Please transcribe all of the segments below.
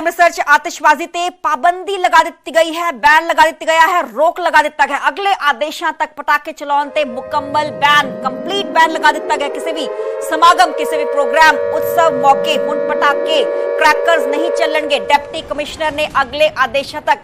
ਅੰਮ੍ਰਿਤਸਰ 'ਚ ਆਤਿਸ਼ਬਾਜ਼ੀ ਤੇ ਪਾਬੰਦੀ ਲਗਾ ਦਿੱਤੀ ਗਈ ਹੈ ਬੈਨ ਲਗਾ ਦਿੱਤਾ ਗਿਆ ਹੈ ਰੋਕ ਲਗਾ ਦਿੱਤਾ ਗਿਆ ਹੈ। ਅਗਲੇ ਆਦੇਸ਼ਾਂ ਤੱਕ ਪਟਾਕੇ ਚਲਾਉਣ ਤੇ ਮੁਕੰਮਲ ਬੈਨ ਕੰਪਲੀਟ ਬੈਨ ਲਗਾ ਦਿੱਤਾ ਗਿਆ ਹੈ। ਕਿਸੇ ਵੀ ਸਮਾਗਮ ਕਿਸੇ ਵੀ ਪ੍ਰੋਗਰਾਮ ਉਤਸਵ ਮੌਕੇ ਹੁਣ ਪਟਾਕੇ ਕ੍ਰੈਕਰਸ ਨਹੀਂ ਚੱਲਣਗੇ ਡਿਪਟੀ ਕਮਿਸ਼ਨਰ ਨੇ ਅਗਲੇ ਆਦੇਸ਼ਾਂ ਤੱਕ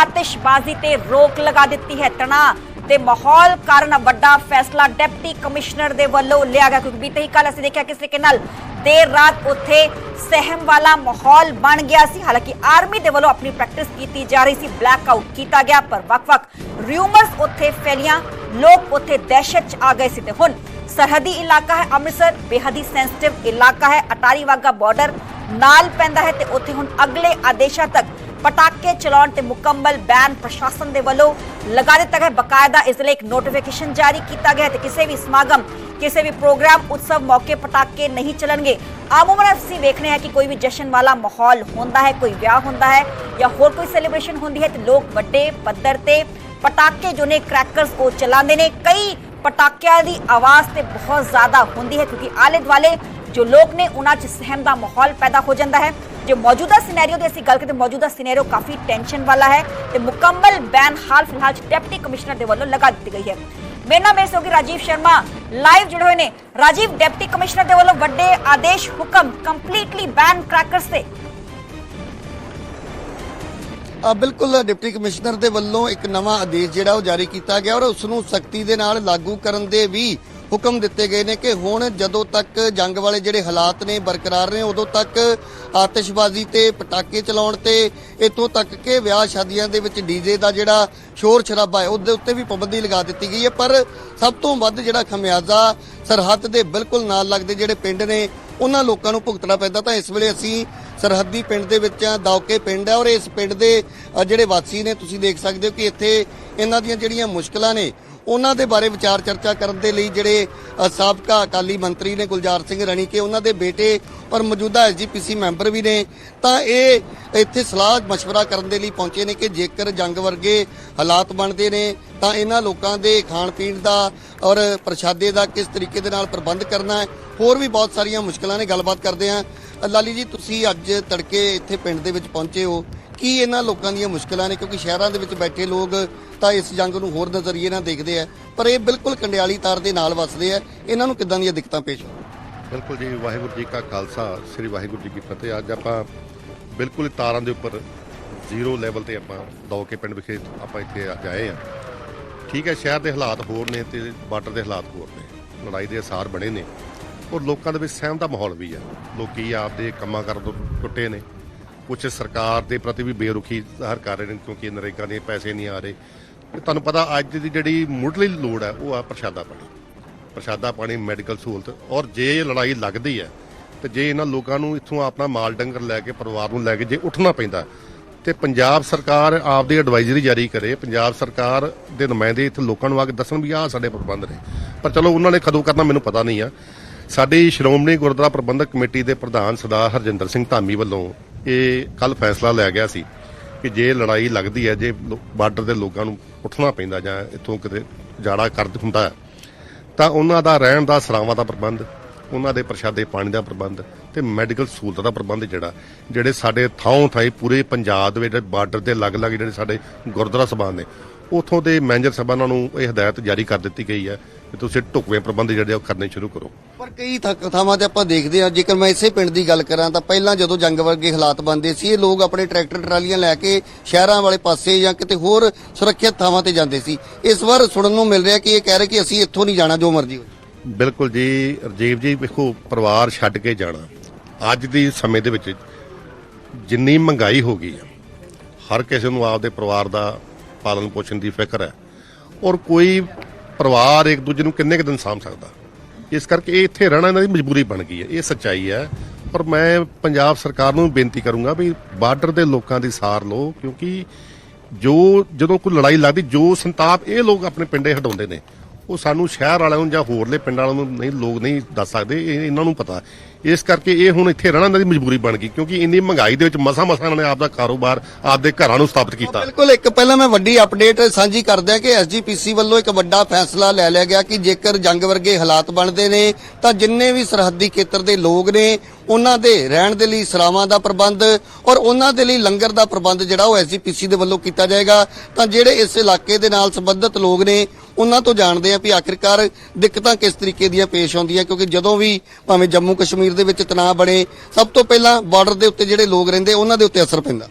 ਆਤਿਸ਼ਬਾਜ਼ੀ ਤੇ ਰੋਕ ਲਗਾ ਦਿੱਤੀ ਹੈ ਤਣਾਅ ਤੇ ਮਾਹੌਲ ਕਾਰਨ ਵੱਡਾ ਫੈਸਲਾ ਡਿਪਟੀ ਕਮਿਸ਼ਨਰ ਦੇ ਵੱਲੋਂ ਲਿਆ ਗਿਆ, ਕਿਉਂਕਿ ਬੀਤੇ ਹੀ ਕੱਲ ਅਸੀਂ ਦੇਖਿਆ ਕਿਸ ਤਰੀਕੇ ਨਾਲ ਦੇਰ ਰਾਤ ਉੱਥੇ ਸਹਿਮ ਵਾਲਾ ਮਾਹੌਲ ਬਣ ਗਿਆ ਸੀ। ਹਾਲਾਂਕਿ ਆਰਮੀ ਦੇ ਵੱਲੋਂ ਆਪਣੀ ਪ੍ਰੈਕਟਿਸ ਕੀਤੀ ਜਾ ਰਹੀ ਸੀ ਬਲੈਕ ਆਊਟ ਕੀਤਾ ਗਿਆ, ਪਰ ਵੱਖ-ਵੱਖ ਰਿਊਮਰਸ ਉੱਥੇ ਫੈਲੀਆਂ, ਲੋਕ ਉੱਥੇ ਦਹਿਸ਼ਤ 'ਚ ਆ ਗਏ ਸੀ ਤੇ ਹੁਣ ਸਰਹੱਦੀ ਇਲਾਕਾ ਹੈ ਅੰਮ੍ਰਿਤਸਰ, ਬੇਹੱਦ ਹੀ ਸੈਂਸਿਟਿਵ ਇਲਾਕਾ ਹੈ, ਅਟਾਰੀ ਵਾਗਾ ਬਾਰਡਰ ਨਾਲ ਪੈਂਦਾ ਹੈ ਤੇ ਉੱਥੇ ਹੁਣ ਅਗਲੇ ਆਦੇਸ਼ਾਂ ਤੱਕ ਪਟਾਕੇ ਚਲਾਉਣ ਤੇ ਮੁਕੰਮਲ ਬੈਨ ਪ੍ਰਸ਼ਾਸਨ ਦੇ ਵੱਲੋਂ ਲਗਾ ਦਿੱਤਾ ਗਿਆ ਹੈ। ਬਕਾਇਦਾ ਇਸ ਲਈ ਇੱਕ ਨੋਟੀਫਿਕੇਸ਼ਨ ਜਾਰੀ ਕੀਤਾ ਗਿਆ ਹੈ ਤੇ ਕਿਸੇ ਵੀ ਸਮਾਗਮ ਕਿਸੇ ਵੀ ਪ੍ਰੋਗਰਾਮ ਉਤਸਵ ਮੌਕੇ ਪਟਾਕੇ ਨਹੀਂ ਚੱਲਣਗੇ ਆਮੂਮਨ ਅਸੀਂ ਵੇਖਨੇ ਹੈ ਕਿ ਕੋਈ ਵੀ ਜਸ਼ਨ ਵਾਲਾ ਮਾਹੌਲ ਹੁੰਦਾ ਹੈ ਕੋਈ ਵਿਆਹ ਹੁੰਦਾ ਹੈ ਜਾਂ ਹੋਰ ਕੋਈ ਸੈਲੀਬ੍ਰੇਸ਼ਨ ਹੁੰਦੀ ਹੈ ਤੇ ਲੋਕ ਵੱਡੇ ਪੱਧਰ ਤੇ ਪਟਾਕੇ ਜੋ ਨੇ ਕ੍ਰੈਕਰਸ ਉਹ ਚਲਾਉਂਦੇ ਨੇ ਕਈ ਪਟਾਕਿਆਂ ਦੀ ਆਵਾਜ਼ ਤੇ ਬਹੁਤ ਜ਼ਿਆਦਾ ਹੁੰਦੀ ਹੈ ਕਿਉਂਕਿ ਆਲੇ ਦੁਆਲੇ ਜੋ ਲੋਕ ਨੇ ਉਹਨਾਂ 'ਚ ਸਹਿਮ ਦਾ ਮਾਹੌਲ ਪੈਦਾ ਹੋ ਜਾਂਦਾ ਹੈ ਜੋ ਮੌਜੂਦਾ ਸਿਨੈਰੀਓ ਦੀ ਅਸੀਂ ਗੱਲ ਕਰਦੇ ਮੌਜੂਦਾ ਸਿਨੈਰੀਓ ਕਾਫੀ ਟੈਨਸ਼ਨ ਵਾਲਾ ਹੈ ਤੇ ਮੁਕੰਮਲ ਬੈਨ ਹਾਲ ਫਿਲਹਾਲ ਡਿਪਟੀ ਕਮਿਸ਼ਨਰ ਦੇ ਵੱਲੋਂ ਲਗਾ ਦਿੱਤੀ ਗਈ ਹੈ ਮੇਰੇ ਨਾਲ ਮੇਰੇ ਸੋਗੀ ਰਾਜੀਵ ਸ਼ਰਮਾ ਲਾਈਵ ਜੁੜੇ ਹੋਏ ਨੇ ਰਾਜੀਵ ਡਿਪਟੀ ਕਮਿਸ਼ਨਰ ਦੇ ਵੱਲੋਂ ਵੱਡੇ ਆਦੇਸ਼ ਹੁਕਮ ਕੰਪਲੀਟਲੀ ਬੈਨ ਕ੍ਰੈਕਰਸ ਤੇ ਆ ਬਿਲਕੁਲ ਡਿਪਟੀ ਕਮਿਸ਼ਨਰ ਦੇ ਵੱਲੋਂ ਇੱਕ ਨਵਾਂ ਆਦੇਸ਼ ਜਿਹੜਾ ਉਹ ਜਾਰੀ ਕੀਤਾ ਗਿਆ ਔਰ ਉਸ ਨੂੰ ਸਖਤੀ ਦੇ ਨਾਲ ਲਾਗੂ ਕਰਨ ਦੇ ਵੀ ਹੁਕਮ ਦਿੱਤੇ ਗਏ ਨੇ ਕਿ ਹੁਣ ਜਦੋਂ ਤੱਕ ਜੰਗ ਵਾਲੇ ਜਿਹੜੇ ਹਾਲਾਤ ਨੇ ਬਰਕਰਾਰ ਨੇ, ਉਦੋਂ ਤੱਕ ਆਤਿਸ਼ਬਾਜ਼ੀ ਤੇ ਪਟਾਕੇ ਚਲਾਉਣ ਤੇ ਇਤੋਂ ਤੱਕ ਕਿ ਵਿਆਹ ਸ਼ਾਦੀਆਂ ਦੇ ਵਿੱਚ ਡੀਜੇ ਦਾ ਜਿਹੜਾ ਸ਼ੋਰ ਸ਼ਰਾਬਾ ਹੈ, ਉਹਦੇ ਉੱਤੇ ਵੀ ਪਾਬੰਦੀ ਲਗਾ ਦਿੱਤੀ ਗਈ ਹੈ। ਪਰ ਸਭ ਤੋਂ ਵੱਧ ਜਿਹੜਾ ਖਮਿਆਜ਼ਾ ਸਰਹੱਦ ਦੇ ਬਿਲਕੁਲ ਨਾਲ ਲੱਗਦੇ ਜਿਹੜੇ ਪਿੰਡ ਨੇ, ਉਹਨਾਂ ਲੋਕਾਂ ਨੂੰ ਭੁਗਤਣਾ ਪੈਂਦਾ। ਤਾਂ ਇਸ ਵੇਲੇ ਅਸੀਂ ਸਰਹੱਦੀ ਪਿੰਡ ਦੇ ਵਿੱਚ ਆ ਦੌਕੇ ਪਿੰਡ ਹੈ ਔਰ ਇਸ ਪਿੰਡ ਦੇ ਜਿਹੜੇ ਵਾਸੀ ਨੇ, ਤੁਸੀਂ ਦੇਖ ਸਕਦੇ ਹੋ ਕਿ ਇੱਥੇ ਇਹਨਾਂ ਦੀਆਂ ਜਿਹੜੀਆਂ ਮੁਸ਼ਕਲਾਂ ਨੇ ਉਹਨਾਂ ਦੇ ਬਾਰੇ ਵਿਚਾਰ ਚਰਚਾ ਕਰਨ ਦੇ ਲਈ ਜਿਹੜੇ ਅ, ਸਾਬਕਾ ਅਕਾਲੀ ਮੰਤਰੀ ਨੇ ਗੁਲਜ਼ਾਰ ਸਿੰਘ ਰਣੀਕੇ ਉਹਨਾਂ ਦੇ ਬੇਟੇ ਔਰ ਮੌਜੂਦਾ ਐਸਜੀਪੀਸੀ ਮੈਂਬਰ ਵੀ ਨੇ ਤਾਂ ਇਹ ਇੱਥੇ ਸਲਾਹ مشورہ ਕਰਨ ਦੇ ਲਈ ਪਹੁੰਚੇ ਨੇ ਕਿ ਜੇਕਰ ਜੰਗ ਵਰਗੇ ਹਾਲਾਤ ਬਣਦੇ ਨੇ ਤਾਂ ਇਹਨਾਂ ਲੋਕਾਂ ਦੇ ਖਾਣ ਪੀਣ ਦਾ ਔਰ ਪ੍ਰਸ਼ਾਦੇ ਦਾ ਕਿਸ ਤਰੀਕੇ ਦੇ ਨਾਲ ਪ੍ਰਬੰਧ ਕਰਨਾ ਹੈ ਹੋਰ ਵੀ ਬਹੁਤ ਸਾਰੀਆਂ ਮੁਸ਼ਕਲਾਂ ਨੇ ਗੱਲਬਾਤ ਕਰਦੇ ਹਾਂ ਅ, ਲਾਲੀ ਜੀ ਤੁਸੀਂ ਅੱਜ ਤੜਕੇ ਇੱਥੇ ਪਿੰਡ ਦੇ ਵਿੱਚ ਪਹੁੰਚੇ ਹੋ ਕੀ ਇਹਨਾਂ ਲੋਕਾਂ ਦੀਆਂ ਮੁਸ਼ਕਲਾਂ ਨੇ? ਕਿਉਂਕਿ ਸ਼ਹਿਰਾਂ ਦੇ ਵਿੱਚ ਬੈਠੇ ਲੋਕ ਤਾਂ ਇਸ ਜੰਗ ਨੂੰ ਹੋਰ ਨਜ਼ਰੀਏ ਨਾਲ ਦੇਖਦੇ ਆ। ਪਰ ਇਹ ਬਿਲਕੁਲ ਕੰਡਿਆਲੀ ਤਾਰ ਦੇ ਨਾਲ ਵੱਸਦੇ ਆ। ਇਹਨਾਂ ਨੂੰ ਕਿੱਦਾਂ ਦੀਆਂ ਦਿੱਕਤਾਂ ਪੇਸ਼ ਆਉਂਦੀਆਂ? ਬਿਲਕੁਲ ਜੀ, ਵਾਹਿਗੁਰੂ ਜੀ ਕਾ ਖਾਲਸਾ, ਸ੍ਰੀ ਵਾਹਿਗੁਰੂ ਜੀ ਕੀ ਫਤਿਹ। ਅੱਜ ਆਪਾਂ ਬਿਲਕੁਲ ਤਾਰਾਂ ਦੇ ਉੱਪਰ ਜ਼ੀਰੋ ਲੈਵਲ ਤੇ ਆਪਾਂ ਦੌਕੇ ਪਿੰਡ ਵਿਖੇ ਆਪਾਂ ਇੱਥੇ ਅੱਜ ਆਏ ਆ। ਠੀਕ ਹੈ, ਸ਼ਹਿਰ ਦੇ ਹਾਲਾਤ ਹੋਰ ਨੇ ਤੇ ਬਾਰਡਰ ਦੇ ਹਾਲਾਤ ਹੋਰ ਨੇ। ਲੜਾਈ ਦੇ ਅਸਾਰ ਬਣੇ ਨੇ। ਔਰ ਲੋਕਾਂ ਦੇ ਵਿੱਚ ਸਹਿਮ ਦਾ ਮਾਹੌਲ ਵੀ ਆ। ਲੋਕੀ ਆਪਦੇ ਕੰਮਾਂ ਕਰਨ ਤੋਂ ਟੁੱਟੇ ਨੇ। ਕੁਝ ਸਰਕਾਰ ਦੇ ਪ੍ਰਤੀ ਵੀ ਬੇਰੁਖੀ ਜ਼ਾਹਰ ਕਰ ਰਹੇ ਨੇ ਕਿਉਂਕਿ ਨਰੇਗਾ ਦੇ ਪੈਸੇ ਨਹੀਂ ਆ ਰਹੇ। ਤੇ ਤੁਹਾਨੂੰ ਪਤਾ ਅੱਜ ਦੀ ਜਿਹੜੀ ਮੁੱਢਲੀ ਲੋੜ ਹੈ, ਉਹ ਆ ਪ੍ਰਸ਼ਾਦਾ ਪਾਣੀ। ਪ੍ਰਸ਼ਾਦਾ ਪਾਣੀ, ਮੈਡੀਕਲ ਸਹੂਲਤ। ਔਰ ਜੇ ਇਹ ਲੜਾਈ ਲੱਗਦੀ ਹੈ, ਤੇ ਜੇ ਇਹਨਾਂ ਲੋਕਾਂ ਨੂੰ ਇੱਥੋਂ ਆਪਣਾ ਮਾਲ ਡੰਗਰ ਲੈ ਕੇ, ਪਰਿਵਾਰ ਨੂੰ ਲੈ ਕੇ ਜੇ ਉੱਠਣਾ ਪੈਂਦਾ, ਤੇ ਪੰਜਾਬ ਸਰਕਾਰ ਆਪਦੀ ਐਡਵਾਈਜ਼ਰੀ ਜਾਰੀ ਕਰੇ। ਪੰਜਾਬ ਸਰਕਾਰ ਦੇ ਨੁਮਾਇੰਦੇ ਇੱਥੇ ਲੋਕਾਂ ਨੂੰ ਆ ਕੇ ਦੱਸਣ ਵੀ ਆਹ ਸਾਡੇ ਪ੍ਰਬੰਧ ਨੇ। ਪਰ ਚਲੋ, ਉਹਨਾਂ ਨੇ ਕਦੋਂ ਕਰਨਾ ਮੈਨੂੰ ਪਤਾ ਨਹੀਂ ਆ। ਸਾਡੀ ਸ਼੍ਰੋਮਣੀ ਗੁਰਦੁਆਰਾ ਪ੍ਰਬੰਧਕ ਕਮੇਟੀ ਦੇ ਪ੍ਰਧਾਨ ਸਰਦਾਰ ਹਰਜਿੰਦਰ ਸਿੰਘ ਧਾਮੀ ਵੱਲੋਂ ਇਹ ਕੱਲ ਫੈਸਲਾ ਲਿਆ ਗਿਆ ਸੀ ਕਿ ਜੇ ਲੜਾਈ ਲੱਗਦੀ ਹੈ, ਜੇ ਬਾਰਡਰ ਦੇ ਲੋਕਾਂ ਨੂੰ ਉੱਠਣਾ ਪੈਂਦਾ ਜਾਂ ਇੱਥੋਂ ਕਿਤੇ ਜਾੜਾ ਕਰ ਹੁੰਦਾ ਹੈ, ਤਾਂ ਉਹਨਾਂ ਦਾ ਰਹਿਣ ਦਾ ਸਰਾਵਾਂ ਦਾ ਪ੍ਰਬੰਧ, ਉਹਨਾਂ ਦੇ ਪ੍ਰਸ਼ਾਦੇ ਪਾਣੀ ਦਾ ਪ੍ਰਬੰਧ ਤੇ ਮੈਡੀਕਲ ਸਹੂਲਤਾਂ ਦਾ ਪ੍ਰਬੰਧ ਜਿਹੜਾ, ਜਿਹੜੇ ਸਾਡੇ ਥਾਂ ਥਾਈ ਪੂਰੇ ਪੰਜਾਬ ਦੇ ਵਿੱਚ ਬਾਰਡਰ ਦੇ ਅਲੱਗ ਅਲੱਗ ਜਿਹੜੇ ਸਾਡੇ ਗੁਰਦੁਆਰਾ ਸਭਾ ਨੇ ਉਥੋਂ ਦੇ ਮੈਨੇਜਰ ਸਭਾਵਾਂ ਨੂੰ ਇਹ ਹਦਾਇਤ ਜਾਰੀ ਕਰ ਦਿੱਤੀ ਗਈ ਹੈ ਕਿ ਤੁਸੀਂ ਢੁਕਵੇਂ ਪ੍ਰਬੰਧ ਜਿਹੜੇ ਉਹ ਕਰਨੇ ਸ਼ੁਰੂ ਕਰੋ। ਪਰ ਕਈ ਥਾਂ- ਥਾਵਾਂ ਤੇ ਆਪਾਂ ਦੇਖਦੇ ਹਾਂ ਜੇਕਰ ਮੈਂ ਇਸੇ ਪਿੰਡ ਦੀ ਗੱਲ ਕਰਾਂ ਤਾਂ ਪਹਿਲਾਂ ਜਦੋਂ ਜੰਗ ਵਰਗੇ ਹਾਲਾਤ ਬਣਦੇ ਸੀ ਇਹ ਲੋਕ ਆਪਣੇ ਟਰੈਕਟਰ ਟਰਾਲੀਆਂ ਲੈ ਕੇ ਸ਼ਹਿਰਾਂ ਵਾਲੇ ਪਾਸੇ ਜਾਂ ਕਿਤੇ ਹੋਰ ਸੁਰੱਖਿਅਤ ਥਾਵਾਂ ਤੇ ਜਾਂਦੇ ਸੀ। ਇਸ ਵਾਰ ਸੁਣਨ ਨੂੰ ਮਿਲ ਰਿਹਾ ਕਿ ਇਹ ਕਹਿ ਰਹੇ ਕਿ ਅਸੀਂ ਇੱਥੋਂ ਨਹੀਂ ਜਾਣਾ ਜੋ ਮਰਜ਼ੀ ਹੋਵੇ ਬਿਲਕੁਲ ਜੀ ਰਜੀਵ ਜੀ ਵੇਖੋ ਪਰਿਵਾਰ ਛੱਡ ਕੇ ਜਾਣਾ ਅੱਜ ਦੀ ਸਮੇਂ ਦੇ ਵਿੱਚ ਜਿੰਨੀ ਮਹਿੰਗਾਈ ਹੋ ਗਈ ਹੈ ਹਰ ਕਿਸੇ ਨੂੰ ਆਪਦੇ ਪਰਿਵਾਰ ਦਾ ਪਾਲਣ ਪੋਸ਼ਣ ਦੀ ਫਿਕਰ ਹੈ। ਔਰ ਕੋਈ ਪਰਿਵਾਰ ਇੱਕ ਦੂਜੇ ਨੂੰ ਕਿੰਨੇ ਕੁ ਦਿਨ ਸਾਂਭ ਸਕਦਾ? ਇਸ ਕਰਕੇ ਇਹ ਇੱਥੇ ਰਹਿਣਾ ਇਹਨਾਂ ਦੀ ਮਜਬੂਰੀ ਬਣ ਗਈ ਹੈ। ਇਹ ਸੱਚਾਈ ਹੈ। ਪਰ ਮੈਂ ਪੰਜਾਬ ਸਰਕਾਰ ਨੂੰ ਬੇਨਤੀ ਕਰੂੰਗਾ ਵੀ ਬਾਰਡਰ ਦੇ ਲੋਕਾਂ ਦੀ ਸਾਰ ਲਓ, ਕਿਉਂਕਿ ਜੋ ਜਦੋਂ ਕੋਈ ਲੜਾਈ ਲੱਗਦੀ, ਜੋ ਸੰਤਾਪ ਇਹ ਲੋਕ ਆਪਣੇ ਪਿੰਡੇ ਹਟਾਉਂਦੇ ਨੇ ਉਹ ਸਾਨੂੰ ਸ਼ਹਿਰ ਵਾਲਿਆਂ ਨੂੰ ਜਾਂ ਹੋਰਲੇ ਪਿੰਡਾਂ ਵਾਲਿਆਂ ਨੂੰ ਨਹੀਂ, ਲੋਕ ਨਹੀਂ ਦੱਸ ਸਕਦੇ, ਇਹ ਇਹਨਾਂ ਨੂੰ ਪਤਾ। ਇਸ ਕਰਕੇ ਇਹ ਹੁਣ ਇੱਥੇ ਰਹਿਣਾ ਇਹਨਾਂ ਦੀ ਮਜਬੂਰੀ ਬਣ ਗਈ, ਕਿਉਂਕਿ ਇੰਨੀ ਮਹਿੰਗਾਈ ਦੇ ਵਿੱਚ ਮਸਾ ਮਸਾ ਇਹਨਾਂ ਨੇ ਆਪਦਾ ਕਾਰੋਬਾਰ ਆਪਦੇ ਘਰਾਂ ਨੂੰ ਸਥਾਪਿਤ ਕੀਤਾ। ਬਿਲਕੁਲ, ਇੱਕ ਪਹਿਲਾਂ ਮੈਂ ਵੱਡੀ ਅਪਡੇਟ ਸਾਂਝੀ ਕਰਦਿਆਂ ਕਿ ਐਸਜੀਪੀਸੀ ਵੱਲੋਂ ਇੱਕ ਵੱਡਾ ਫੈਸਲਾ ਲੈ ਲਿਆ ਗਿਆ ਕਿ ਜੇਕਰ ਜੰਗ ਵਰਗੇ ਹਾਲਾਤ ਬਣਦੇ ਨੇ, ਤਾਂ ਜਿੰਨੇ ਵੀ ਸਰਹੱਦੀ ਖੇਤਰ ਦੇ ਲੋਕ ਨੇ, ਉਹਨਾਂ ਦੇ ਰਹਿਣ ਦੇ ਲਈ ਸਰਾਵਾਂ ਦਾ ਪ੍ਰਬੰਧ ਔਰ ਉਹਨਾਂ ਦੇ ਲਈ ਲੰਗਰ ਦਾ ਪ੍ਰਬੰਧ ਜਿਹੜਾ ਉਹ ਐਸਜੀਪੀਸੀ ਦੇ ਵੱਲੋਂ ਕੀਤਾ ਜਾਏਗਾ। ਤਾਂ ਜਿਹੜੇ ਇਸ ਇਲਾਕੇ ਦੇ ਨਾਲ ਸੰਬੰਧਿਤ ਲੋਕ ਨੇ ਉਹਨਾਂ ਤੋਂ ਜਾਣਦੇ ਆ ਵੀ ਆਖਿਰਕਾਰ ਦਿੱਕਤਾਂ ਕਿਸ ਤਰੀਕੇ ਦੀਆਂ ਪੇਸ਼ ਆਉਂਦੀਆਂ ਕਿਉਂਕਿ ਜਦੋਂ ਵੀ ਭਾਵੇਂ ਜੰਮੂ ਕਸ਼ਮੀਰ ਦੇ ਵਿੱਚ ਤਣਾਅ ਬਣੇ ਸਭ ਤੋਂ ਪਹਿਲਾਂ ਬਾਰਡਰ ਦੇ ਉੱਤੇ ਜਿਹੜੇ ਲੋਕ ਰਹਿੰਦੇ ਉਹਨਾਂ ਦੇ ਉੱਤੇ ਅਸਰ ਪੈਂਦਾ।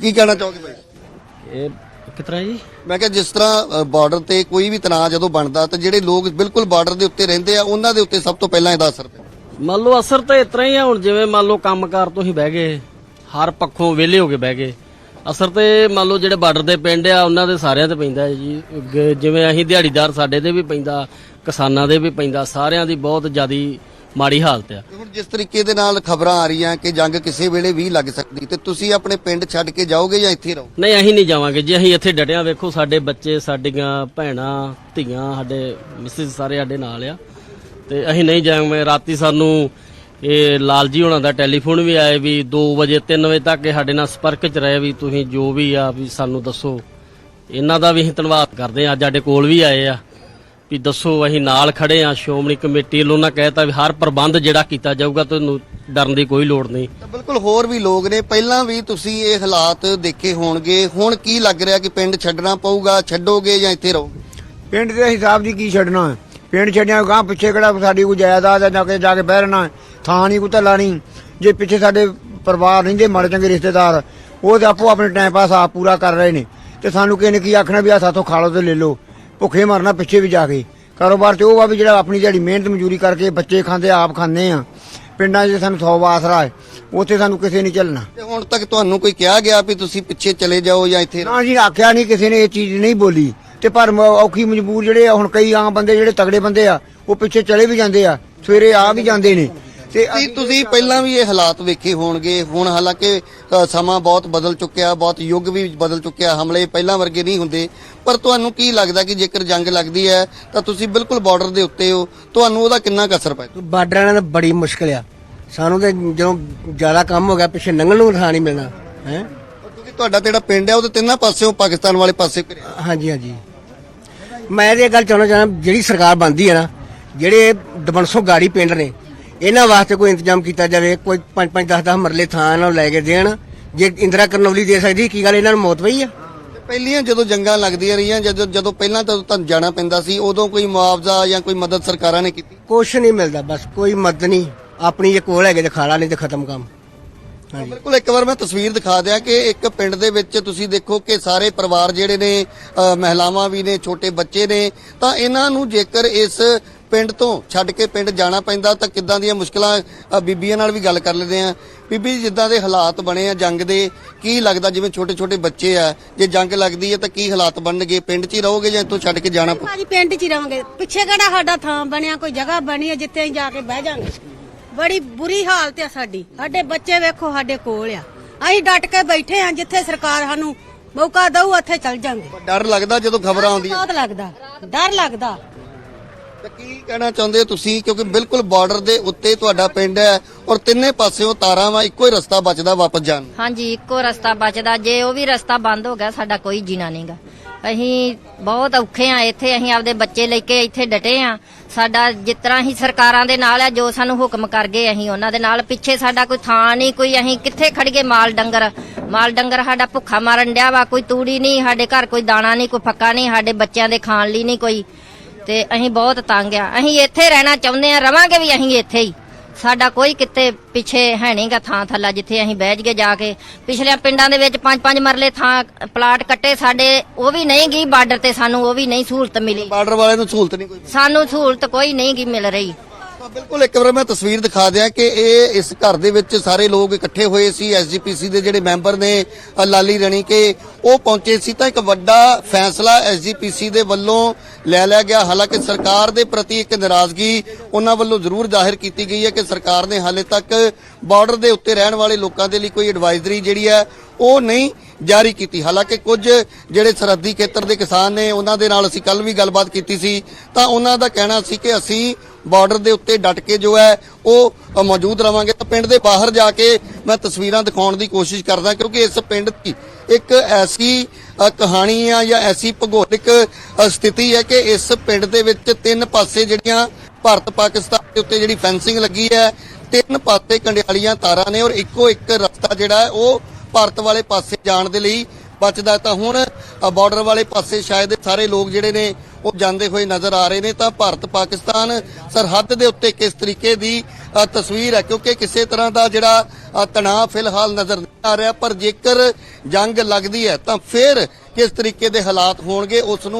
ਕੀ ਕਹਿਣਾ ਚਾਹੋਗੇ ਬਾਈ ਇਹ ਕਿਤਰਾ ਜੀ? ਮੈਂ ਕਿਹਾ ਜਿਸ ਤਰ੍ਹਾਂ ਬਾਰਡਰ ਤੇ ਕੋਈ ਵੀ ਤਣਾਅ ਜਦੋਂ ਬਣਦਾ ਤਾਂ ਜਿਹੜੇ ਲੋਕ ਬਿਲਕੁਲ ਬਾਰਡਰ ਦੇ ਉੱਤੇ ਰਹਿੰਦੇ ਆ ਉਹਨਾਂ ਦੇ ਉੱਤੇ ਸਭ ਤੋਂ ਪਹਿਲਾਂ ਇਹਦਾ ਅਸਰ ਪੈਂਦਾ। ਮੰਨ ਲਓ ਅਸਰ ਤਾਂ ਇਤਰਾ ਹੀ ਆ ਹੁਣ ਜਿਵੇਂ ਮੰਨ ਲਓ ਕੰਮਕਾਰ ਤੋਂ ਹੀ ਬਹਿ ਗਏ ਹਰ ਪੱਖੋਂ ਵਿਹਲੇ ਹੋ ਕੇ ਬਹਿ ਗਏ। ਅਸਰ ਤੇ ਮੰਨ ਲਓ ਜਿਹੜੇ ਬਾਰਡਰ ਦੇ ਪਿੰਡ ਆ ਉਹਨਾਂ ਦੇ ਸਾਰਿਆਂ ਤੇ ਪੈਂਦਾ ਹੈ ਜੀ। ਗ- ਜਿਵੇਂ ਅਸੀਂ ਦਿਹਾੜੀਦਾਰ ਸਾਡੇ ਤੇ ਵੀ ਪੈਂਦਾ ਕਿਸਾਨਾਂ ਦੇ ਵੀ ਪੈਂਦਾ ਸਾਰਿਆਂ ਦੀ ਬਹੁਤ ਜ਼ਿਆਦੀ ਮਾੜੀ ਹਾਲਤ ਆ। ਹੁਣ ਜਿਸ ਤਰੀਕੇ ਦੇ ਨਾਲ ਖਬਰਾਂ ਆ ਰਹੀਆਂ ਕਿ ਜੰਗ ਕਿਸੇ ਵੇਲੇ ਵੀ ਲੱਗ ਸਕਦੀ ਤੇ ਤੁਸੀਂ ਆਪਣੇ ਪਿੰਡ ਛੱਡ ਕੇ ਜਾਓਗੇ ਜਾਂ ਇੱਥੇ ਰਹੋ? ਨਹੀਂ ਅਸੀਂ ਨਹੀਂ ਜਾਵਾਂਗੇ ਜੀ ਅਸੀਂ ਇੱਥੇ ਡਟਿਆ ਵੇਖੋ ਸਾਡੇ ਬੱਚੇ ਸਾਡੀਆਂ ਭੈਣਾਂ ਧੀਆਂ ਸਾਡੇ ਮਿਸਿਸ ਸਾਰੇ ਸਾਡੇ ਨਾਲ ਆ। ਤੇ ਅਸੀਂ ਨਹੀਂ ਜਾਵਾਂਗੇ ਰਾਤੀ ਸਾਨੂੰ ਇਹ ਲਾਲ ਜੀ ਹੋਣਾ ਦਾ ਟੈਲੀਫੋਨ ਵੀ ਆਏ ਵੀ 2 ਵਜੇ 3 ਵਜੇ ਤੱਕ ਇਹ ਸਾਡੇ ਨਾਲ ਸੰਪਰਕ 'ਚ ਰਹੇ ਵੀ ਤੁਸੀਂ ਜੋ ਵੀ ਆ ਵੀ ਸਾਨੂੰ ਦੱਸੋ। ਇਹਨਾਂ ਦਾ ਵੀ ਅਸੀਂ ਧੰਨਵਾਦ ਕਰਦੇ ਆ ਅੱਜ ਸਾਡੇ ਕੋਲ ਵੀ ਆਏ ਆ। ਵੀ ਦੱਸੋ ਅਸੀਂ ਨਾਲ ਖੜੇ ਆ ਸ਼੍ਰੋਮਣੀ ਕਮੇਟੀ ਵੱਲੋਂ ਉਹਨਾਂ ਕਹਿਤਾ ਵੀ ਹਰ ਪ੍ਰਬੰਧ ਜਿਹੜਾ ਕੀਤਾ ਜਾਊਗਾ ਤੁਹਾਨੂੰ ਡਰਨ ਦੀ ਕੋਈ ਲੋੜ ਨਹੀਂ। ਤਾਂ ਬਿਲਕੁਲ ਹੋਰ ਵੀ ਲੋਕ ਨੇ। ਪਹਿਲਾਂ ਵੀ ਤੁਸੀਂ ਇਹ ਹਾਲਾਤ ਦੇਖੇ ਹੋਣਗੇ। ਹੁਣ ਕੀ ਲੱਗ ਰਿਹਾ ਕਿ ਪਿੰਡ ਛੱਡਣਾ ਪਊਗਾ? ਛੱਡੋਗੇ ਜਾਂ ਇੱਥੇ ਰਹੋਗੇ? ਪਿੰਡ ਦੇ ਹਿਸਾਬ ਦੀ ਕੀ ਛੱਡਣਾ ਹੈ? ਪਿੰਡ ਛੱਡਿਆ ਗਾਂ ਪਿੱਛੇ ਕਿਹੜਾ ਸਾਡੀ ਕੋਈ ਜਾਇਦਾਦ ਹੈ ਜਾ ਕੇ ਜਾ ਕੇ ਬਹਿ ਰਹਿਣਾ ਹੈ। ਥਾਂ ਨਹੀਂ ਕੋਈ ਧੱਲਾ ਨਹੀਂ ਜੇ ਪਿੱਛੇ ਸਾਡੇ ਪਰਿਵਾਰ ਰਹਿੰਦੇ ਮਾੜੇ ਚੰਗੇ ਰਿਸ਼ਤੇਦਾਰ ਉਹ ਤੇ ਆਪੋ ਆਪਣੇ ਟਾਈਮ ਪਾਸ ਆਪ ਪੂਰਾ ਕਰ ਰਹੇ ਨੇ। ਤੇ ਸਾਨੂੰ ਕਿਸੇ ਨੇ ਕੀ ਆਖਣਾ ਵੀ ਆ ਸਾਥੋਂ ਖਾ ਲਓ ਤੇ ਲੈ ਲਓ। ਭੁੱਖੇ ਮਰਨਾ ਪਿੱਛੇ ਵੀ ਜਾ ਕੇ। ਕਾਰੋਬਾਰ ਤੇ ਉਹ ਆ ਵੀ ਜਿਹੜਾ ਆਪਣੀ ਜਿਹੜੀ ਮਿਹਨਤ ਮਜ਼ਦੂਰੀ ਕਰਕੇ ਬੱਚੇ ਖਾਂਦੇ ਆਪ ਖਾਂਦੇ ਆ। ਪਿੰਡਾਂ 'ਚ ਸਾਨੂੰ ਸੌ ਆਸਰਾ ਹੈ। ਉੱਥੇ ਸਾਨੂੰ ਕਿਸੇ ਨਹੀਂ ਚੱਲਣਾ ਤੇ ਹੁਣ ਤੱਕ ਤੁਹਾਨੂੰ ਕੋਈ ਕਿਹਾ ਗਿਆ ਵੀ ਤੁਸੀਂ ਪਿੱਛੇ ਚਲੇ ਜਾਓ ਜਾਂ ਇੱਥੇ? ਨਾ ਜੀ ਆਖਿਆ ਨਹੀਂ ਕਿਸੇ ਨੇ ਇਹ ਚੀਜ਼ ਨਹੀਂ ਬੋਲੀ। ਤੇ ਪਰ ਮ- ਔਖੀ ਮਜਬੂਰ ਜਿਹੜੇ ਆ ਹੁਣ ਕਈ ਆਮ ਬੰਦੇ ਜਿਹੜੇ ਤਗੜੇ ਬੰਦੇ ਆ ਉਹ ਪਿੱਛੇ ਚਲੇ ਵੀ ਜਾਂਦੇ ਆ ਸਵੇਰੇ ਆ ਵੀ ਜਾਂਦੇ ਨੇ। ਤੇ ਤੁਸੀਂ ਤੁਸੀਂ ਪਹਿਲਾਂ ਵੀ ਇਹ ਹਾਲਾਤ ਵੇਖੇ ਹੋਣਗੇ ਹੁਣ ਹਾਲਾਂਕਿ ਅ, ਸਮਾਂ ਬਹੁਤ ਬਦਲ ਚੁੱਕਿਆ ਬਹੁਤ ਯੁੱਗ ਵੀ ਬਦਲ ਚੁੱਕਿਆ ਹਮਲੇ ਪਹਿਲਾਂ ਵਰਗੇ ਨਹੀਂ ਹੁੰਦੇ। ਪਰ ਤੁਹਾਨੂੰ ਕੀ ਲੱਗਦਾ ਕਿ ਜੇਕਰ ਜੰਗ ਲੱਗਦੀ ਹੈ ਤਾਂ ਤੁਸੀਂ ਬਿਲਕੁਲ ਬਾਰਡਰ ਦੇ ਉੱਤੇ ਹੋ ਤੁਹਾਨੂੰ ਉਹਦਾ ਕਿੰਨਾ ਕੁ ਅਸਰ ਪੈਂਦਾ ਬਾਰਡਰਾਂ ਨਾਲ ਬੜੀ ਮੁਸ਼ਕਲ ਆ। ਸਾਨੂੰ ਤੇ ਜਦੋਂ ਜ਼ਿਆਦਾ ਕੰਮ ਹੋ ਗਿਆ ਪਿੱਛੇ ਲੰਘਣ ਨੂੰ ਥਾਂ ਨਹੀਂ ਮਿਲਣਾ ਹੈ? ਕਿਉਂਕਿ ਤੁਹਾਡਾ ਜਿਹੜਾ ਪਿੰਡ ਹੈ ਉਹ ਤੇ ਤਿੰਨਾਂ ਪਾਸਿਓਂ ਪਾਕਿਸਤਾਨ ਵਾਲੇ ਪਾਸੇ ਘਿਰਿਆ। ਹਾਂਜੀ ਹਾਂਜੀ। ਮੈਂ ਇਹ ਗੱਲ ਚਾਹੁੰਦਾ ਚਾਹੁੰਦਾ ਜਿਹੜੀ ਸਰਕਾਰ ਬੰਦੀ ਹੈ ਨਾ ਜਿਹੜੇ ਦਬਨਸੋ ਗਾੜੀ ਪਿੰਡ ਨੇ ਇਹਨਾਂ ਵਾਸਤੇ ਕੋਈ ਇੰਤਜ਼ਾਮ ਕੀਤਾ ਜਾਵੇ ਕੋਈ 5 5 10 10 ਮਰਲੇ ਥਾਂ ਇਹਨਾਂ ਨੂੰ ਲੈ ਕੇ ਦੇਣ। ਜੇ ਇੰਦਰਾ ਕਰਨੌਲੀ ਦੇ ਸਕਦੀ ਕੀ ਗੱਲ ਇਹਨਾਂ ਨੂੰ ਮੌਤ ਪਈ ਆ? ਪਹਿਲੀਆਂ ਜਦੋਂ ਜੰਗਾਂ ਲੱਗਦੀਆਂ ਰਹੀਆਂ ਜਦੋਂ ਜਦੋਂ ਪਹਿਲਾਂ ਤਾਂ ਤੁਹਾਨੂੰ ਜਾਣਾ ਪੈਂਦਾ ਸੀ ਉਦੋਂ ਕੋਈ ਮੁਆਵਜ਼ਾ ਜਾਂ ਕੋਈ ਮਦਦ ਸਰਕਾਰਾਂ ਨੇ ਕੀਤੀ? ਕੁਛ ਨਹੀਂ ਮਿਲਦਾ ਬਸ ਕੋਈ ਮਦਦ ਨਹੀਂ। ਆਪਣੀ ਜੇ ਕੋਲ ਹੈਗੇ ਤੇ ਨਹੀਂ ਤੇ ਖਤਮ ਕੰਮ। ਬਿਲਕੁਲ ਇੱਕ ਵਾਰ ਮੈਂ ਤਸਵੀਰ ਦਿਖਾ ਦਿਆਂ ਕਿ ਇੱਕ ਪਿੰਡ ਦੇ ਵਿੱਚ ਤੁਸੀਂ ਦੇਖੋ ਕਿ ਸਾਰੇ ਪਰਿਵਾਰ ਜਿਹੜੇ ਨੇ ਮਹਿਲਾਵਾਂ ਵੀ ਨੇ ਛੋਟੇ ਬੱਚੇ ਨੇ ਤਾਂ ਇਹਨਾਂ ਨੂੰ ਜੇਕਰ ਇਸ ਪਿੰਡ ਤੋਂ ਛੱਡ ਕੇ ਪਿੰਡ ਜਾਣਾ ਪੈਂਦਾ ਤਾਂ ਕਿੱਦਾਂ ਦੀਆਂ ਮੁਸ਼ਕਲਾਂ ਬੀਬੀਆਂ ਨਾਲ ਵੀ ਗੱਲ ਕਰ ਲੈਂਦੇ ਆ। ਬੀਬੀ ਜਿੱਦਾਂ ਦੇ ਹਾਲਾਤ ਬਣੇ ਆ ਜੰਗ ਦੇ ਕੀ ਲੱਗਦਾ ਜਿਵੇਂ ਛੋਟੇ ਛੋਟੇ ਬੱਚੇ ਆ ਜੇ ਜੰਗ ਲੱਗਦੀ ਹੈ ਤਾਂ ਕੀ ਹਾਲਾਤ ਬਣਨਗੇ? ਪਿੰਡ 'ਚ ਹੀ ਰਹੋਗੇ ਜਾਂ ਇੱਥੋਂ ਛੱਡ ਕੇ ਜਾਣਾ ਭਾਜੀ ਪਿੰਡ 'ਚ ਹੀ ਰਵਾਂਗੇ। ਪਿੱਛੇ ਕਿਹੜਾ ਸਾਡਾ ਥਾਂ ਬਣਿਆ ਕੋਈ ਜਗ੍ਹਾ ਬਣੀ ਹੈ ਜਿੱਥੇ ਅਸੀਂ ਜਾ ਕੇ ਬਹਿ ਜਾਾਂਗੇ? ਬੜੀ ਬੁਰੀ ਹਾਲਤ ਆ ਸਾਡੀ। ਸਾਡੇ ਬੱਚੇ ਵੇਖੋ ਸਾਡੇ ਕੋਲ ਆ। ਅਸੀਂ ਡਟ ਕੇ ਬੈਠੇ ਆ ਜਿੱਥੇ ਸਰਕਾਰ ਸਾਨੂੰ ਮੌਕਾ ਦਊ ਉੱਥੇ ਚੱਲ ਜਾਾਂਗੇ। ਡਰ ਲੱਗਦਾ ਜਦੋਂ ਖਬਰਾਂ ਆਉਂਦੀਆਂ? ਬਹੁਤ ਲੱਗਦਾ। ਡਰ ਲੱਗਦਾ। ਤਾਂ ਕੀ ਕਹਿਣਾ ਚਾਹੁੰਦੇ ਹੋ ਤੁਸੀਂ? ਕਿਉਂਕਿ ਬਿਲਕੁਲ ਬਾਰਡਰ ਦੇ ਉੱਤੇ ਤੁਹਾਡਾ ਪਿੰਡ ਹੈ ਔਰ ਤਿੰਨੇ ਪਾਸਿਓਂ ਤਾਰਾਂ ਵਾ ਇੱਕੋ ਹੀ ਰਸਤਾ ਬਚਦਾ ਵਾਪਸ ਜਾਣ। ਨੂੰ। ਹਾਂਜੀ ਇੱਕੋ ਰਸਤਾ ਬਚਦਾ। ਜੇ ਉਹ ਵੀ ਰਸਤਾ ਬੰਦ ਹੋ ਗਿਆ ਸਾਡਾ ਕੋਈ ਜੀਣਾ ਨਹੀਂਗਾ ਅਸੀਂ ਬਹੁਤ ਔਖੇ ਆ ਇੱਥੇ। ਅਸੀਂ ਆਪਦੇ ਬੱਚੇ ਲੈ ਕੇ ਇੱਥੇ ਡਟੇ ਆ। ਸਾਡਾ ਜਿਸ ਤਰ੍ਹਾਂ ਹੀ ਸਰਕਾਰਾਂ ਦੇ ਨਾਲ ਆ, ਜੋ ਸਾਨੂੰ ਹੁਕਮ ਕਰ ਗਏ ਅਸੀਂ ਉਹਨਾਂ ਦੇ ਨਾਲ। ਪਿੱਛੇ ਸਾਡਾ ਕੋਈ ਥਾਂ ਨਹੀਂ, ਕੋਈ ਅਸੀਂ ਕਿੱਥੇ ਖੜ ਗਏ ਮਾਲ ਡੰਗਰ ਮਾਲ ਡੰਗਰ ਸਾਡਾ ਭੁੱਖਾ ਮਾਰਨ ਡਿਆ ਵਾ, ਕੋਈ ਤੂੜੀ ਨਹੀਂ, ਸਾਡੇ ਘਰ ਕੋਈ ਦਾਣਾ ਨਹੀਂ, ਕੋਈ ਫੱਕਾ ਨਹੀਂ, ਸਾਡੇ ਬੱਚਿਆਂ ਦੇ ਖਾਣ ਲਈ ਨਹੀਂ ਕੋਈ। ਤੇ ਅਸੀਂ ਬਹੁਤ ਤੰਗ ਆ। ਅਸੀਂ ਇੱਥੇ ਰਹਿਣਾ ਚਾਹੁੰਦੇ ਆ, ਰਵਾਂਗੇ ਵੀ ਅਸੀਂ ਇੱਥੇ ਹੀ। ਸਾਡਾ ਕੋਈ ਕਿਤੇ ਪਿੱਛੇ ਹੈ ਨਹੀਂਗਾ ਥਾਂ ਥੱਲਾ ਜਿੱਥੇ ਅਸੀਂ ਬਹਿ ਜਗੇ ਜਾ ਕੇ। ਪਿਛਲੇ ਪਿੰਡਾਂ ਦੇ ਵਿੱਚ ਪੰਜ ਪੰਜ ਮਰਲੇ ਥਾਂ ਪਲਾਟ ਕੱਟੇ ਸਾਡੇ ਉਹ ਵੀ ਨਹੀਂ ਗਈ ਬਾਰਡਰ ਤੇ ਸਾਨੂੰ ਉਹ ਵੀ ਨਹੀਂ ਸਹੂਲਤ ਮਿਲੀ। ਬਾਰਡਰ ਵਾਲਿਆਂ ਨੂੰ ਸਹੂਲਤ ਨਹੀਂ ਕੋਈ ਸਾਨੂੰ ਸਹੂਲਤ ਕੋਈ ਨਹੀਂ ਗੀ ਮਿਲ ਰਹੀ। ਬਿਲਕੁਲ, ਇੱਕ ਵਾਰ ਮੈਂ ਤਸਵੀਰ ਦਿਖਾ ਦਿਆਂ ਕਿ ਇਹ ਇਸ ਘਰ ਦੇ ਵਿੱਚ ਸਾਰੇ ਲੋਕ ਇਕੱਠੇ ਹੋਏ ਸੀ ਐਸਜੀਪੀਸੀ ਦੇ ਜਿਹੜੇ ਮੈਂਬਰ ਨੇ ਲਾਲੀ ਰਣੀ ਕੇ, ਉਹ ਪਹੁੰਚੇ ਸੀ। ਤਾਂ ਇੱਕ ਵੱਡਾ ਫੈਸਲਾ ਐਸਜੀਪੀਸੀ ਦੇ ਵੱਲੋਂ ਲੈ ਲਿਆ ਗਿਆ। ਹਾਲਾਂਕਿ ਸਰਕਾਰ ਦੇ ਪ੍ਰਤੀ ਇੱਕ ਨਾਰਾਜ਼ਗੀ ਉਹਨਾਂ ਵੱਲੋਂ ਜ਼ਰੂਰ ਜ਼ਾਹਿਰ ਕੀਤੀ ਗਈ ਹੈ ਕਿ ਸਰਕਾਰ ਨੇ ਹਾਲੇ ਤੱਕ ਬਾਰਡਰ ਦੇ ਉੱਤੇ ਰਹਿਣ ਵਾਲੇ ਲੋਕਾਂ ਦੇ ਲਈ ਕੋਈ ਐਡਵਾਈਜ਼ਰੀ ਜਿਹੜੀ ਹੈ, ਉਹ ਨਹੀਂ ਜਾਰੀ ਕੀਤੀ। ਹਾਲਾਂਕਿ ਕੁਝ ਜਿਹੜੇ ਸਰਹੱਦੀ ਖੇਤਰ ਦੇ ਕਿਸਾਨ ਨੇ, ਉਹਨਾਂ ਦੇ ਨਾਲ ਅਸੀਂ ਕੱਲ ਵੀ ਗੱਲਬਾਤ ਕੀਤੀ ਸੀ। ਤਾਂ ਉਹਨਾਂ ਦਾ ਕਹਿਣਾ ਸੀ ਕਿ ਅਸੀਂ ਬਾਰਡਰ ਦੇ ਉੱਤੇ ਡਟ ਕੇ ਜੋ ਹੈ, ਉਹ ਮੌਜੂਦ ਰਵਾਂਗੇ। ਤਾਂ ਪਿੰਡ ਦੇ ਬਾਹਰ ਜਾ ਕੇ ਮੈਂ ਤਸਵੀਰਾਂ ਦਿਖਾਉਣ ਦੀ ਕੋਸ਼ਿਸ਼ ਕਰਦਾ, ਕਿਉਂਕਿ ਇਸ ਪਿੰਡ ਦੀ ਇੱਕ ਐਸੀ ਕਹਾਣੀ ਆ ਜਾਂ ਐਸੀ ਭੂਗੋਲਿਕ ਸਥਿਤੀ ਹੈ ਕਿ ਇਸ ਪਿੰਡ ਦੇ ਵਿੱਚ ਤਿੰਨ ਪਾਸੇ ਜਿਹੜੀਆਂ ਭਾਰਤ ਪਾਕਿਸਤਾਨ ਦੇ ਉੱਤੇ ਜਿਹੜੀ ਫੈਂਸਿੰਗ ਲੱਗੀ ਹੈ, ਤਿੰਨ ਪਾਸੇ ਕੰਡਿਆਲੀਆਂ ਤਾਰਾਂ ਨੇ ਔਰ ਇੱਕੋ ਇੱਕ ਰਸਤਾ ਜਿਹੜਾ ਹੈ, ਉਹ ਭਾਰਤ ਵਾਲੇ ਪਾਸੇ ਜਾਣ ਦੇ ਲਈ ਬਚਦਾ ਤਾਂ ਹੁਣ ਬਾਰਡਰ ਵਾਲੇ ਪਾਸੇ ਸ਼ਾਇਦ ਸਾਰੇ ਲੋਕ ਜਿਹੜੇ ਨੇ, ਉਹ ਜਾਂਦੇ ਹੋਏ ਨਜ਼ਰ ਆ ਰਹੇ ਨੇ। ਤਾਂ ਭਾਰਤ, ਪਾਕਿਸਤਾਨ ਸਰਹੱਦ ਦੇ ਉੱਤੇ ਕਿਸ ਤਰੀਕੇ ਦੀ ਤਸਵੀਰ ਹੈ? ਕਿਉਂਕਿ ਕਿਸੇ ਤਰ੍ਹਾਂ ਦਾ ਜਿਹੜਾ ਤਣਾਅ ਫਿਲਹਾਲ ਨਜ਼ਰ ਨਹੀਂ ਆ ਰਿਹਾ। ਪਰ ਜੇਕਰ ਜੰਗ ਲੱਗਦੀ ਹੈ, ਤਾਂ ਫਿਰ ਕਿਸ ਤਰੀਕੇ ਦੇ ਹਾਲਾਤ ਹੋਣਗੇ, ਉਸ ਨੂੰ